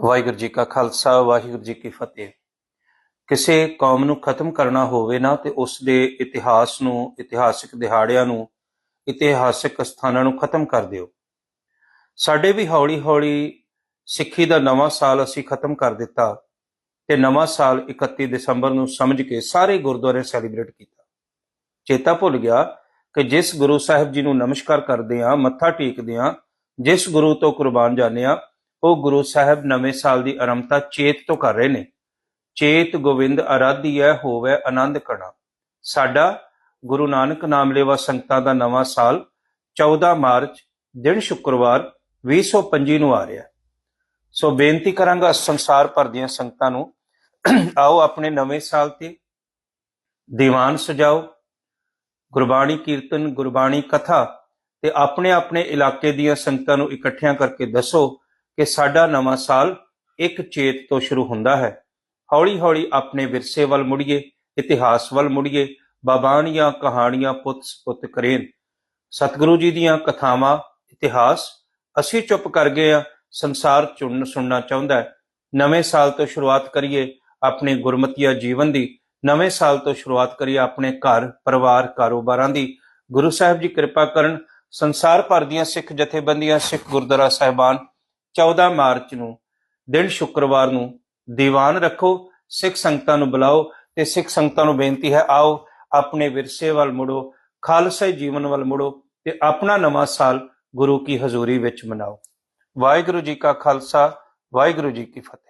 ਵਾਹਿਗੁਰੂ ਜੀ ਕਾ ਖਾਲਸਾ, ਵਾਹਿਗੁਰੂ ਜੀ ਕੀ ਫਤਿਹ। ਕਿਸੇ ਕੌਮ ਨੂੰ ਖਤਮ ਕਰਨਾ ਹੋਵੇ ਨਾ, ਤੇ ਉਸ ਦੇ ਇਤਿਹਾਸ ਨੂੰ, ਇਤਿਹਾਸਿਕ ਦਿਹਾੜਿਆਂ ਨੂੰ, ਇਤਿਹਾਸਿਕ ਸਥਾਨਾਂ ਨੂੰ ਖਤਮ ਕਰ ਦਿਓ। ਸਾਡੇ ਵੀ ਹੌਲੀ-ਹੌਲੀ ਸਿੱਖੀ ਦਾ ਨਵਾਂ ਸਾਲ ਅਸੀਂ ਖਤਮ ਕਰ ਦਿੱਤਾ ਤੇ ਨਵਾਂ ਸਾਲ 31 ਦਸੰਬਰ ਨੂੰ ਸਮਝ ਕੇ ਸਾਰੇ ਗੁਰਦੁਆਰੇ ਸੈਲੀਬ੍ਰੇਟ ਕੀਤਾ। ਚੇਤਾ ਭੁੱਲ ਗਿਆ ਕਿ ਜਿਸ ਗੁਰੂ ਸਾਹਿਬ ਜੀ ਨੂੰ ਨਮਸਕਾਰ ਕਰਦੇ ਆ, ਮੱਥਾ ਟੇਕਦੇ ਆ, ਜਿਸ ਗੁਰੂ ਤੋਂ ਕੁਰਬਾਨ ਜਾਂਦੇ ਆ ਉਹ ਗੁਰੂ ਸਾਹਿਬ ਨਵੇਂ ਸਾਲ ਦੀ ਆਰੰਭਤਾ ਚੇਤ ਤੋਂ ਕਰ ਰਹੇ ਨੇ। ਚੇਤ ਗੋਵਿੰਦ ਆਰਾਧੀਐ ਹੋਵੇ ਆਨੰਦ ਕਣਾ ਸਾਡਾ ਗੁਰੂ ਨਾਨਕ ਨਾਮ ਲੈਵਾ ਸੰਗਤਾਂ ਦਾ ਨਵਾਂ ਸਾਲ 14 ਮਾਰਚ, ਦਿਨ ਸ਼ੁੱਕਰਵਾਰ 2025 ਨੂੰ ਆ ਰਿਹਾ। ਸੋ ਬੇਨਤੀ ਕਰਾਂਗਾ ਸੰਸਾਰ ਭਰ ਦੀਆਂ ਸੰਗਤਾਂ ਨੂੰ, ਆਓ ਆਪਣੇ ਨਵੇਂ ਸਾਲ ਤੇ ਦੀਵਾਨ ਸਜਾਓ। ਗੁਰਬਾਣੀ ਕੀਰਤਨ, ਗੁਰਬਾਣੀ ਕਥਾ ਤੇ ਆਪਣੇ ਆਪਣੇ ਇਲਾਕੇ ਦੀਆਂ ਸੰਗਤਾਂ ਨੂੰ ਇਕੱਠਿਆਂ ਕਰਕੇ ਦੱਸੋ ਕਿ ਸਾਡਾ ਨਵਾਂ ਸਾਲ ਇੱਕ ਚੇਤ ਤੋਂ ਸ਼ੁਰੂ ਹੁੰਦਾ ਹੈ। ਹੌਲੀ-ਹੌਲੀ ਆਪਣੇ ਵਿਰਸੇ ਵੱਲ ਮੁੜੀਏ, ਇਤਿਹਾਸ ਵੱਲ ਮੁੜੀਏ, ਬਾਬਾਣੀਆਂ ਕਹਾਣੀਆਂ ਪੁੱਤ ਸਪੁੱਤ ਕਰੇਨ। ਸਤਿਗੁਰੂ ਜੀ ਦੀਆਂ ਕਥਾਵਾਂ, ਇਤਿਹਾਸ, ਅਸੀਂ ਚੁੱਪ ਕਰ ਗਏ ਆ, ਸੰਸਾਰ ਚੁਣ ਸੁਣਨਾ ਚਾਹੁੰਦਾ ਹੈ। ਨਵੇਂ ਸਾਲ ਤੋਂ ਸ਼ੁਰੂਆਤ ਕਰੀਏ ਆਪਣੇ ਗੁਰਮਤੀਆ ਜੀਵਨ ਦੀ, ਨਵੇਂ ਸਾਲ ਤੋਂ ਸ਼ੁਰੂਆਤ ਕਰੀਏ ਆਪਣੇ ਘਰ, ਪਰਿਵਾਰ, ਕਾਰੋਬਾਰਾਂ ਦੀ। ਗੁਰੂ ਸਾਹਿਬ ਜੀ ਕਿਰਪਾ ਕਰਨ, ਸੰਸਾਰ ਭਰ ਦੀਆਂ ਸਿੱਖ ਜਥੇਬੰਦੀਆਂ, ਸਿੱਖ ਗੁਰਦੁਆਰਾ ਸਾਹਿਬਾਨ 14 ਮਾਰਚ ਨੂੰ, ਦਿਨ ਸ਼ੁੱਕਰਵਾਰ ਨੂੰ ਦੀਵਾਨ ਰੱਖੋ, ਸਿੱਖ ਸੰਗਤਾਂ ਨੂੰ ਬੁਲਾਓ ਤੇ ਸਿੱਖ ਸੰਗਤਾਂ ਨੂੰ ਬੇਨਤੀ ਹੈ, ਆਓ ਆਪਣੇ ਵਿਰਸੇ ਵੱਲ ਮੁੜੋ ਖਾਲਸਾਈ ਜੀਵਨ ਵੱਲ ਮੁੜੋ ਤੇ ਆਪਣਾ ਨਵਾਂ ਸਾਲ ਗੁਰੂ ਕੀ ਹਜ਼ੂਰੀ ਵਿੱਚ ਮਨਾਓ। ਵਾਹਿਗੁਰੂ ਜੀ ਕਾ ਖਾਲਸਾ, ਵਾਹਿਗੁਰੂ ਜੀ ਕੀ ਫਤਿਹ।